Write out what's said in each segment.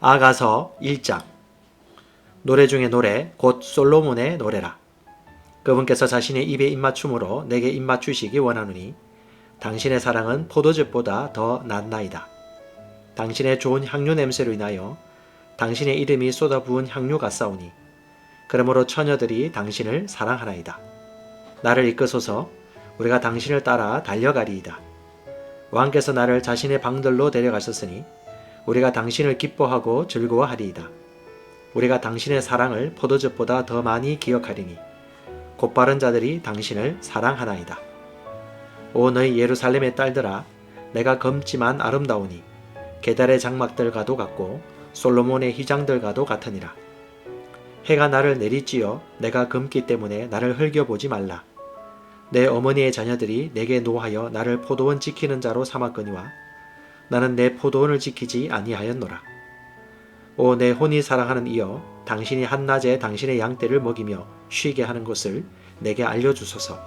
아가서 1장. 노래 중에 노래 곧 솔로몬의 노래라. 그분께서 자신의 입에 입맞춤으로 내게 입맞추시기 원하노니 당신의 사랑은 포도즙보다 더 낫나이다. 당신의 좋은 향유 냄새로 인하여 당신의 이름이 쏟아부은 향유 같사오니 그러므로 처녀들이 당신을 사랑하나이다. 나를 이끄소서. 우리가 당신을 따라 달려가리이다. 왕께서 나를 자신의 방들로 데려가셨으니 우리가 당신을 기뻐하고 즐거워하리이다. 우리가 당신의 사랑을 포도즙보다 더 많이 기억하리니 곧바른 자들이 당신을 사랑하나이다. 오 너희 예루살렘의 딸들아 내가 검지만 아름다우니 게달의 장막들과도 같고 솔로몬의 휘장들과도 같으니라. 해가 나를 내리찌어 내가 검기 때문에 나를 흘겨보지 말라. 내 어머니의 자녀들이 내게 노하여 나를 포도원 지키는 자로 삼았거니와 나는 내 포도원을 지키지 아니하였노라. 오 내 혼이 사랑하는 이여 당신이 한낮에 당신의 양떼를 먹이며 쉬게 하는 것을 내게 알려주소서.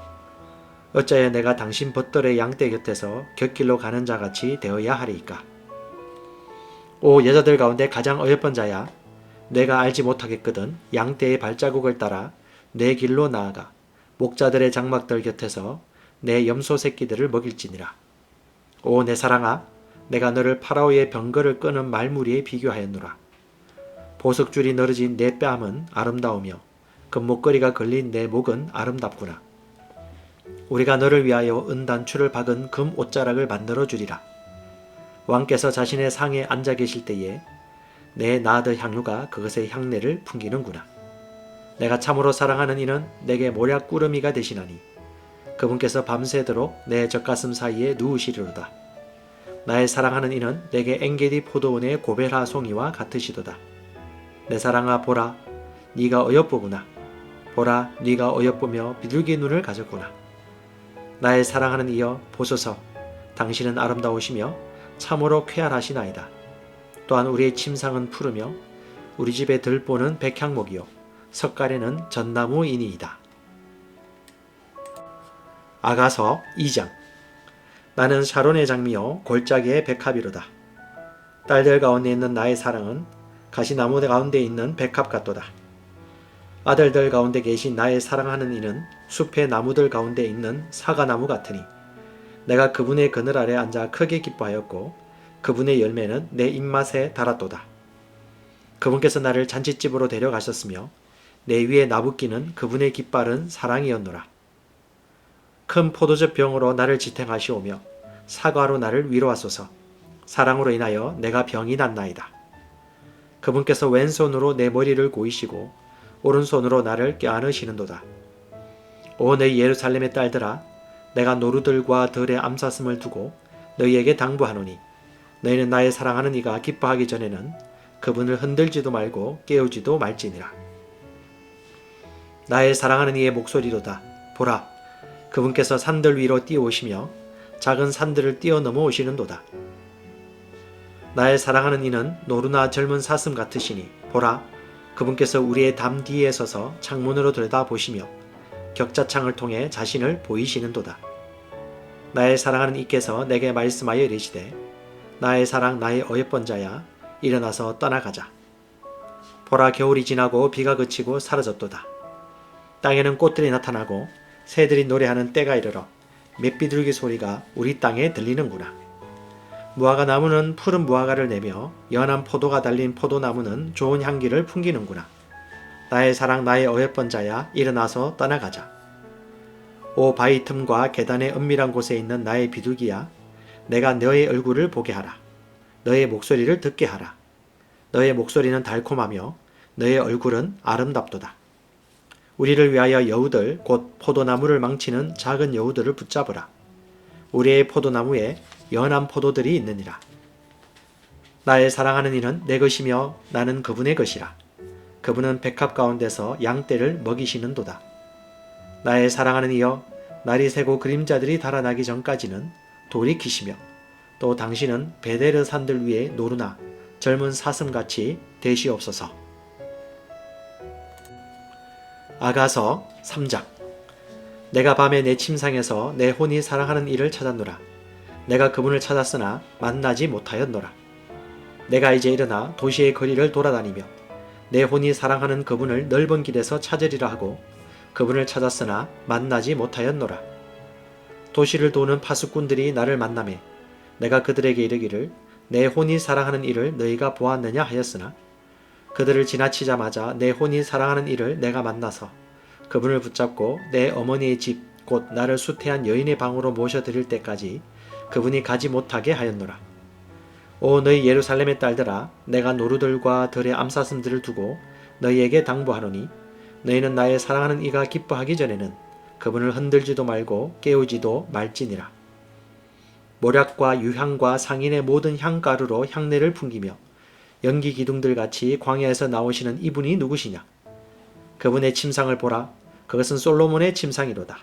어찌하여 내가 당신 벗돌의 양떼 곁에서 곁길로 가는 자같이 되어야 하리이까. 오 여자들 가운데 가장 어여쁜 자야 내가 알지 못하겠거든 양떼의 발자국을 따라 내 길로 나아가 목자들의 장막들 곁에서 내 염소 새끼들을 먹일지니라. 오 내 사랑아 내가 너를 파라오의 병거를 끄는 말무리에 비교하였노라. 보석줄이 늘어진 내 뺨은 아름다우며 금목걸이가 걸린 내 목은 아름답구나. 우리가 너를 위하여 은단추를 박은 금 옷자락을 만들어 주리라. 왕께서 자신의 상에 앉아 계실 때에 내 나드 향유가 그것의 향내를 풍기는구나. 내가 참으로 사랑하는 이는 내게 모략 꾸러미가 되시나니 그분께서 밤새도록 내 젖가슴 사이에 누우시리로다. 나의 사랑하는 이는 내게 engedi 포도원의 고베라 송이와 같으시도다. 내 사랑아 보라, 네가 어여쁘구나. 보라, 네가 어여쁘며 비둘기 눈을 가졌구나. 나의 사랑하는 이여 보소서, 당신은 아름다우시며 참으로 쾌활하시나이다. 또한 우리의 침상은 푸르며 우리 집의 들보는 백향목이요 석가래는 전나무이니이다. 아가서 2장 나는 샤론의 장미요 골짜기의 백합이로다. 딸들 가운데 있는 나의 사랑은 가시나무 가운데 있는 백합 같도다. 아들들 가운데 계신 나의 사랑하는 이는 숲의 나무들 가운데 있는 사과나무 같으니 내가 그분의 그늘 아래 앉아 크게 기뻐하였고 그분의 열매는 내 입맛에 달았도다. 그분께서 나를 잔치집으로 데려가셨으며 내 위에 나붓기는 그분의 깃발은 사랑이었노라. 큰 포도즙 병으로 나를 지탱하시오며 사과로 나를 위로하소서. 사랑으로 인하여 내가 병이 났나이다. 그분께서 왼손으로 내 머리를 고이시고 오른손으로 나를 껴안으시는도다. 오 너희 예루살렘의 딸들아 내가 노루들과 들의 암사슴을 두고 너희에게 당부하노니 너희는 나의 사랑하는 이가 기뻐하기 전에는 그분을 흔들지도 말고 깨우지도 말지니라. 나의 사랑하는 이의 목소리로다. 보라, 그분께서 산들 위로 뛰어오시며 작은 산들을 뛰어넘어 오시는도다. 나의 사랑하는 이는 노루나 젊은 사슴 같으시니 보라, 그분께서 우리의 담 뒤에 서서 창문으로 들여다보시며 격자창을 통해 자신을 보이시는도다. 나의 사랑하는 이께서 내게 말씀하여 이르시되 나의 사랑 나의 어여쁜 자야 일어나서 떠나가자. 보라 겨울이 지나고 비가 그치고 사라졌도다. 땅에는 꽃들이 나타나고 새들이 노래하는 때가 이르러 맷비둘기 소리가 우리 땅에 들리는구나. 무화과 나무는 푸른 무화과를 내며 연한 포도가 달린 포도나무는 좋은 향기를 풍기는구나. 나의 사랑 나의 어여쁜 자야 일어나서 떠나가자. 오 바위 틈과 계단의 은밀한 곳에 있는 나의 비둘기야 내가 너의 얼굴을 보게 하라. 너의 목소리를 듣게 하라. 너의 목소리는 달콤하며 너의 얼굴은 아름답도다. 우리를 위하여 여우들 곧 포도나무를 망치는 작은 여우들을 붙잡으라. 우리의 포도나무에 연한 포도들이 있느니라. 나의 사랑하는 이는 내 것이며 나는 그분의 것이라. 그분은 백합 가운데서 양떼를 먹이시는도다. 나의 사랑하는 이여 날이 새고 그림자들이 달아나기 전까지는 돌이키시며 또 당신은 베데르 산들 위에 노루나 젊은 사슴같이 되시옵소서. 아가서 3장 내가 밤에 내 침상에서 내 혼이 사랑하는 이를 찾았노라. 내가 그분을 찾았으나 만나지 못하였노라. 내가 이제 일어나 도시의 거리를 돌아다니며 내 혼이 사랑하는 그분을 넓은 길에서 찾으리라 하고 그분을 찾았으나 만나지 못하였노라. 도시를 도는 파수꾼들이 나를 만남에 내가 그들에게 이르기를 내 혼이 사랑하는 이를 너희가 보았느냐 하였으나 그들을 지나치자마자 내 혼이 사랑하는 이를 내가 만나서 그분을 붙잡고 내 어머니의 집 곧 나를 수태한 여인의 방으로 모셔드릴 때까지 그분이 가지 못하게 하였노라. 오 너희 예루살렘의 딸들아 내가 노루들과 들의 암사슴들을 두고 너희에게 당부하노니 너희는 나의 사랑하는 이가 기뻐하기 전에는 그분을 흔들지도 말고 깨우지도 말지니라. 모략과 유향과 상인의 모든 향가루로 향내를 풍기며 연기 기둥들 같이 광야에서 나오시는 이분이 누구시냐? 그분의 침상을 보라. 그것은 솔로몬의 침상이로다.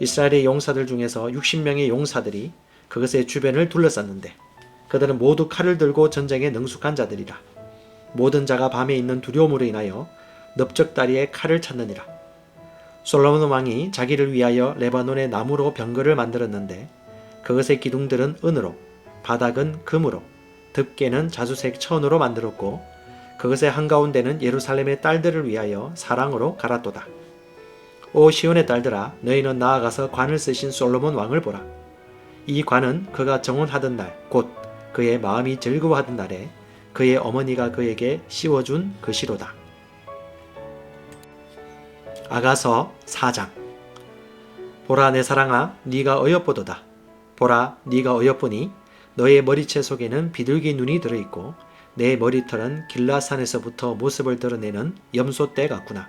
이스라엘의 용사들 중에서 60명의 용사들이 그것의 주변을 둘러쌌는데 그들은 모두 칼을 들고 전쟁에 능숙한 자들이라. 모든 자가 밤에 있는 두려움으로 인하여 넓적다리에 칼을 찾느니라. 솔로몬 왕이 자기를 위하여 레바논의 나무로 병거를 만들었는데 그것의 기둥들은 은으로, 바닥은 금으로, 덮개는 자주색 천으로 만들었고 그것의 한가운데는 예루살렘의 딸들을 위하여 사랑으로 갈았도다. 오 시온의 딸들아 너희는 나아가서 관을 쓰신 솔로몬 왕을 보라. 이 관은 그가 정혼하던 날 곧 그의 마음이 즐거워하던 날에 그의 어머니가 그에게 씌워준 것이로다. 아가서 4장 보라 내 사랑아 네가 어여쁘도다. 보라 네가 어여쁘니 너의 머리채 속에는 비둘기 눈이 들어있고 내 머리털은 길라산에서부터 모습을 드러내는 염소떼 같구나.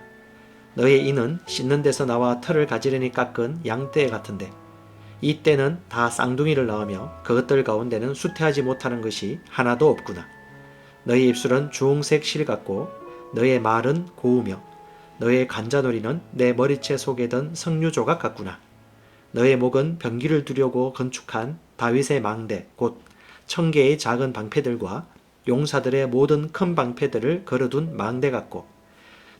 너의 이는 씻는 데서 나와 털을 가지려니 깎은 양떼 같은데 이 떼는 다 쌍둥이를 낳으며 그것들 가운데는 수태하지 못하는 것이 하나도 없구나. 너의 입술은 주홍색 실 같고 너의 말은 고우며 너의 간자놀이는 내 머리채 속에 든 석류 조각 같구나. 너의 목은 병기를 두려고 건축한 다윗의 망대 곧 청개의 작은 방패들과 용사들의 모든 큰 방패들을 걸어둔 망대 같고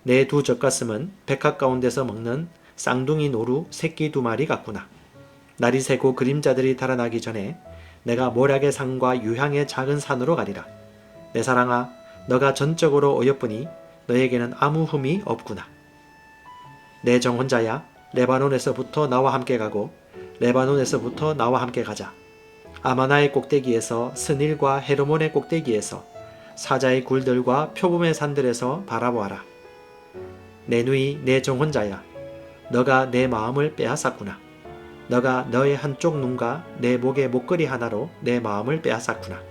내 두 젖가슴은 백합 가운데서 먹는 쌍둥이 노루 새끼 두 마리 같구나. 날이 새고 그림자들이 달아나기 전에 내가 모략의 산과 유향의 작은 산으로 가리라. 내 사랑아, 너가 전적으로 어여쁘니 너에게는 아무 흠이 없구나. 내 정혼자야, 레바논에서부터 나와 함께 가고 레바논에서부터 나와 함께 가자. 아마나의 꼭대기에서 스닐과 헤르몬의 꼭대기에서 사자의 굴들과 표범의 산들에서 바라보아라. 내 누이 내 정혼자야, 너가 내 마음을 빼앗았구나. 너가 너의 한쪽 눈과 내 목의 목걸이 하나로 내 마음을 빼앗았구나.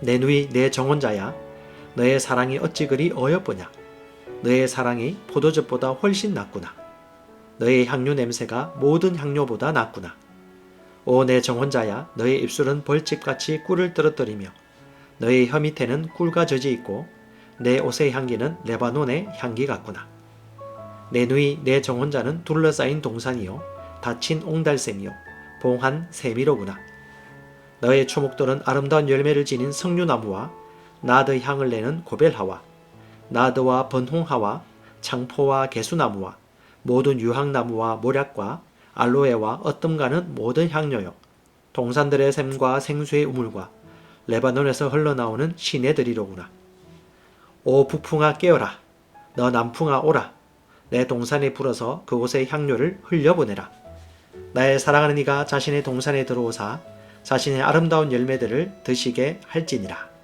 내 누이 내 정혼자야, 너의 사랑이 어찌 그리 어여쁘냐. 너의 사랑이 포도즙보다 훨씬 낫구나. 너의 향료 냄새가 모든 향료보다 낫구나. 오 내 정혼자야 너의 입술은 벌집같이 꿀을 떨어뜨리며 너의 혀 밑에는 꿀과 젖이 있고 내 옷의 향기는 레바논의 향기 같구나. 내 누이 내 정혼자는 둘러싸인 동산이요 닫힌 옹달샘이요 봉한 세미로구나. 너의 초목들은 아름다운 열매를 지닌 석류나무와 나드 향을 내는 고벨하와 나드와 번홍하와 창포와 개수나무와 모든 유황나무와 모략과 알로에와 어뜸가는 모든 향료요. 동산들의 샘과 생수의 우물과 레바논에서 흘러나오는 시내들이로구나. 오 북풍아 깨어라. 너 남풍아 오라. 내 동산에 불어서 그곳의 향료를 흘려보내라. 나의 사랑하는 이가 자신의 동산에 들어오사 자신의 아름다운 열매들을 드시게 할지니라.